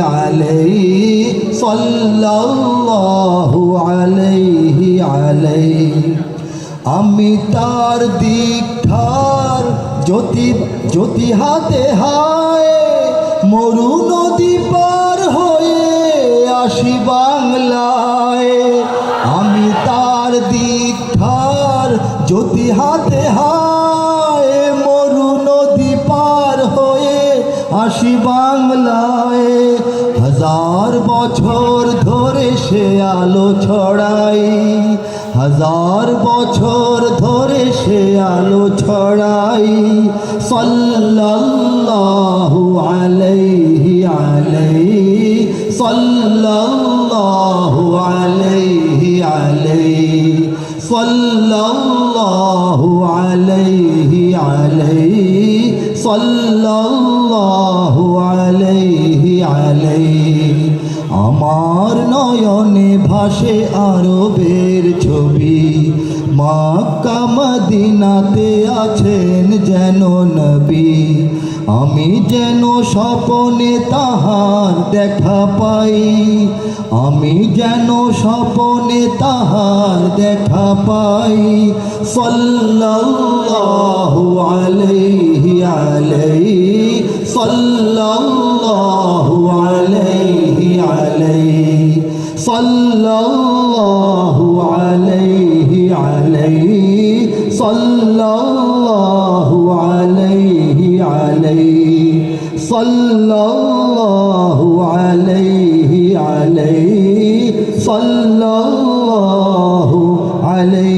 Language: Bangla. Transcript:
عليه صلى الله عليه عليه আমি তার দীক্ষার জ্যোতি জ্যোতি হাতে হায় মরু নদী পার হয়ে আসি বাংলায় আমি তার দীক্ষার জ্যোতি হাতে হায় আসি বাংলায় হাজার বছর ধরে সে আলো ছড়াই। হাজার বছর ধরে সে আলো ছড়াই। সাল্লাল্লাহু আলাইহি আলাইহি, সাল্লাল্লাহু আলাইহি আলাইহি, সাল্লাল্লাহু আলাইহি আলাইহি। সাল্লাল্লাহু আলাইহি আলাইহি। আমার নয়নে ভাসে আরবের ছবি। মক্কা, মদিনাতে আছেন যেন নবী। আমি যেন স্বপনে তাহার দেখা পাই। আমি যেন স্বপনে তাহার দেখা পাই। সাল্লাল্লাহু সাল্লাল্লাহু আলাইহি আলাইহি সাল্লাল্লাহু আলাইহি আলাইহি সাল্লাল্লাহু আলাইহি আলাইহি সাল্লাল্লাহু আলাইহি আলাইহি সাল্লাল্লাহু আলাইহি